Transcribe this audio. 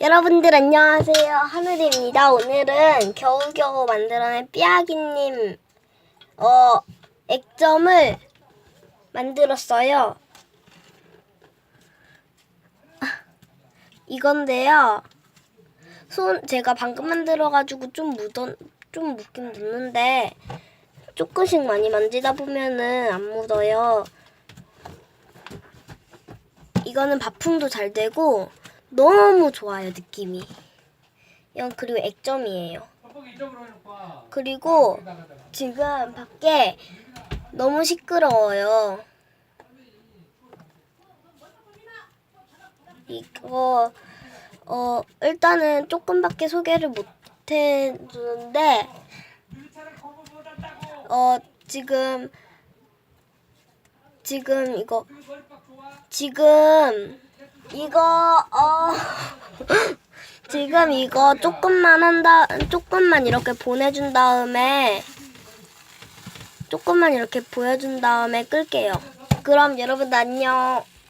여러분들 안녕하세요. 하늘입니다. 오늘은 겨우겨우 만들어낸 삐아기님 어 액점을 만들었어요. 아, 이건데요. 손 제가 방금 만들어가지고 좀 묻은 좀 묻긴 묻는데 조금씩 많이 만지다 보면은 안 묻어요. 이거는 바풍도 잘 되고 너무 좋아요 느낌이. 이건 그리고 액점이에요. 그리고 지금 밖에 너무 시끄러워요. 이거 어 일단은 조금밖에 소개를 못 해주는데 어 지금 지금 이거 지금 이거 어 지금 이거 조금만 한다 조금만 이렇게 보내준 다음에 조금만 이렇게 보여준 다음에 끌게요. 그럼 여러분 안녕.